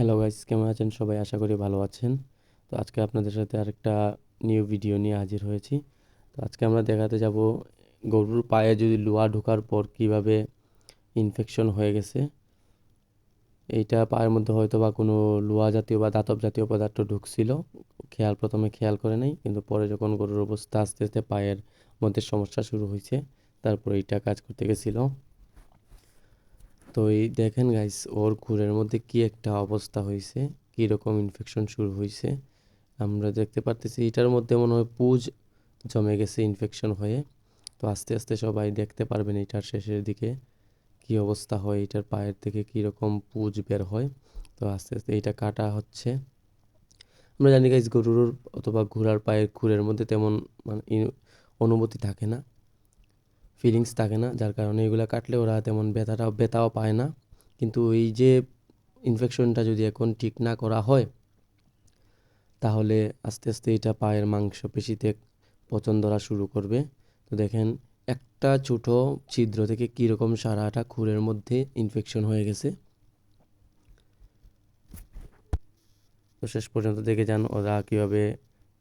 Hello guys কেমন আছেন? সবাই আশা করি ভালো আছেন। তো আজকে আপনাদের সাথে আরেকটা নিউ ভিডিও নিয়ে হাজির হয়েছি। তো আজকে আমরা দেখাতে যাব গরুর পায়ে যদি লোহা ঢোকার পর কীভাবে ইনফেকশন হয়ে গেছে। এইটা পায়ের মধ্যে হয়তো বা কোনো লোহা জাতীয় বা দাতব জাতীয় পদার্থ ঢুকছিল। খেয়াল, প্রথমে খেয়াল করে নাই, কিন্তু পরে যখন গরুর অবস্থা আস্তে আস্তে পায়ের মধ্যে সমস্যা শুরু হয়েছে, তারপর এইটা কাজ করতে গেছিল। তো এই দেখেন গাইস ওর খুরের মধ্যে কি একটা অবস্থা হয়েছে কী রকম ইনফেকশন শুরু হয়েছে আমরা দেখতে পারতেছি এটার মধ্যে মনে হয় পুজ জমে গেছে ইনফেকশন হয়ে। তো আস্তে আস্তে সবাই দেখতে পারবেন এটার শেষের দিকে কি অবস্থা হয়, এটার পায়ের থেকে কী রকম পুজ বের হয়। তো আস্তে আস্তে এইটা কাটা হচ্ছে। আমরা জানি গাইস গরুর অথবা ঘোড়ার পায়ের খুরের মধ্যে তেমন মানে অনুভূতি থাকে না। ফিলিংস থাকে না, যার কারণে এগুলো কাটলে ওরা তেমন ব্যথাটাও ব্যথাও পায় না। কিন্তু এই যে ইনফেকশনটা যদি এখন ঠিক না করা হয়, তাহলে আস্তে আস্তে এটা পায়ের মাংসপেশিতে পচন ধরা শুরু করবে। তো দেখেন, একটা ছোটো ছিদ্র থেকে কীরকম সারাটা খুরের মধ্যে ইনফেকশন হয়ে গেছে। তো শেষ পর্যন্ত দেখে যান ওরা কীভাবে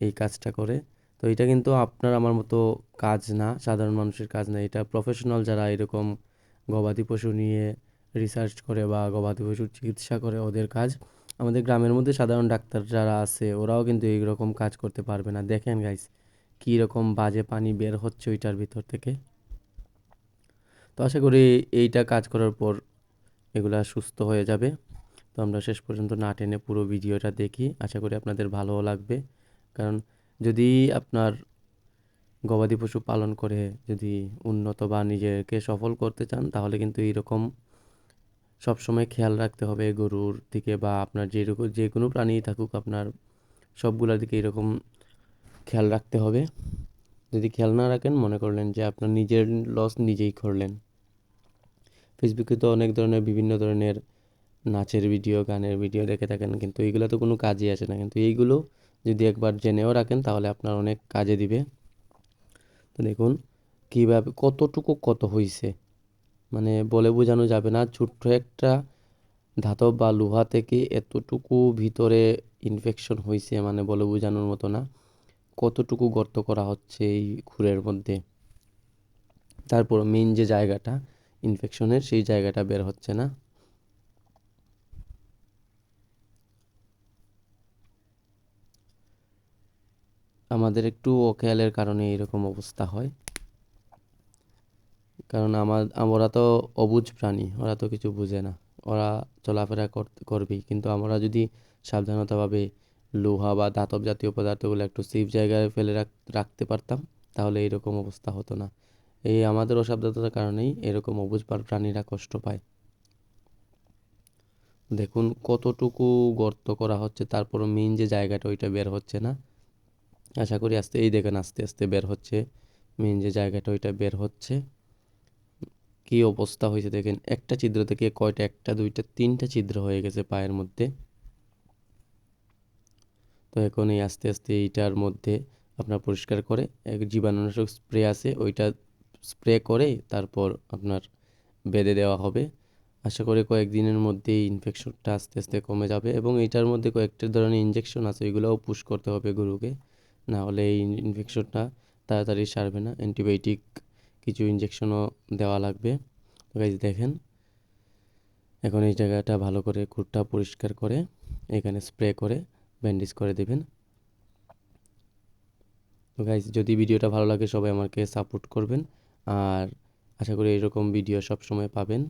এই কাজটা করে। তো এটা কিন্তু আপনার আমার মতো কাজ না, সাধারণ মানুষের কাজ না। এটা প্রফেশনাল যারা এরকম গবাদি পশু নিয়ে রিসার্চ করে বা গবাদি পশুর চিকিৎসা করে, ওদের কাজ। আমাদের গ্রামের মধ্যে সাধারণ ডাক্তার যারা আছে, ওরাও কিন্তু এই রকম কাজ করতে পারবে না। দেখেন গাইস কী রকম বাজে পানি বের হচ্ছে ওইটার ভিতর থেকে। তো আশা করি এইটা কাজ করার পর এগুলা সুস্থ হয়ে যাবে। তো আমরা শেষ পর্যন্ত না টেনে পুরো ভিডিওটা দেখি। আশা করি আপনাদের ভালোও লাগবে। কারণ যদি আপনার গবাদি পশু পালন করে যদি উন্নত বা নিজেকে সফল করতে চান, তাহলে কিন্তু এইরকম সবসময় খেয়াল রাখতে হবে গরুর দিকে বা আপনার যেরকম যে কোনো প্রাণী থাকুক আপনার, সবগুলোর দিকে এরকম খেয়াল রাখতে হবে। যদি খেয়াল না রাখেন, মনে করলেন যে আপনার নিজের লস নিজেই করলেন। ফেসবুকে তো অনেক ধরনের, বিভিন্ন ধরনের নাচের ভিডিও, গানের ভিডিও দেখে থাকেন, কিন্তু এইগুলো তো কোনো কাজই আসে না। কিন্তু এইগুলো যদি একবার জেনেও রাখেন, তাহলে আপনার অনেক কাজে দিবে। তো দেখুন, কীভাবে, কতটুকু কত হয়েছে মানে বলে বোঝানো যাবে না, ছোট্ট একটা ধাতব বা লোহা থেকে এতটুকু ভিতরে ইনফেকশন হয়েছে মানে বলে বোঝানোর মতো না। কতটুকু গর্ত করা হচ্ছে এই খুরের মধ্যে। তারপর মেইন যে জায়গাটা ইনফেকশনের সেই জায়গাটা বের হচ্ছে না। আমাদের একটু অখেয়ালের কারণে এরকম অবস্থা হয়। কারণ আমার আমরা তো অবুজ প্রাণী, ওরা তো কিছু বুঝে না। ওরা চলাফেরা করবেই। কিন্তু আমরা যদি সাবধানতাভাবে লোহা বা ধাতব জাতীয় পদার্থগুলো একটু সেফ জায়গায় ফেলে রাখতে পারতাম, তাহলে এরকম অবস্থা হতো না। এই আমাদের অসাবধানতার কারণেই এরকম অবুঝ প্রাণীরা কষ্ট পায়। দেখুন কতটুকু গর্ত করা হচ্ছে তারপর মেন যে জায়গাটা, ওইটা বের হচ্ছে না। আশা করি আস্তে, এই দেখেন আস্তে আস্তে বের হচ্ছে। মেন যে জায়গাটা, ওইটা বের হচ্ছে। কি অবস্থা হয়েছে দেখেন, একটা ছিদ্র থেকে কয়টা, একটা, দুইটা, তিনটা ছিদ্র হয়ে গেছে পায়ের মধ্যে। তো এখন এই আস্তে আস্তে এইটার মধ্যে আপনার পরিষ্কার করে, এক জীবাণুনাশক স্প্রে আছে, ওইটা স্প্রে করে তারপর আপনার বেঁধে দেওয়া হবে। আশা করি কয়েকদিনের মধ্যেই ইনফেকশনটা আস্তে আস্তে কমে যাবে এবং এইটার মধ্যে কয়েকটা ধরনের ইঞ্জেকশন আছে, ওইগুলোও পুশ করতে হবে গরুকে। না হলে এই ইনফেকশনটা তাড়াতাড়ি সারবে না। অ্যান্টিবায়োটিক কিছু ইঞ্জেকশনও দেওয়া লাগবে। তো গাইজ দেখেন, এখন এই জায়গাটা ভালো করে খুঁটটা পরিষ্কার করে এখানে স্প্রে করে ব্যান্ডেজ করে দেবেন। তো গাইজ যদি ভিডিওটা ভালো লাগে সবাই আমাকে সাপোর্ট করবেন। আর আশা করি এরকম ভিডিও সব সময় পাবেন।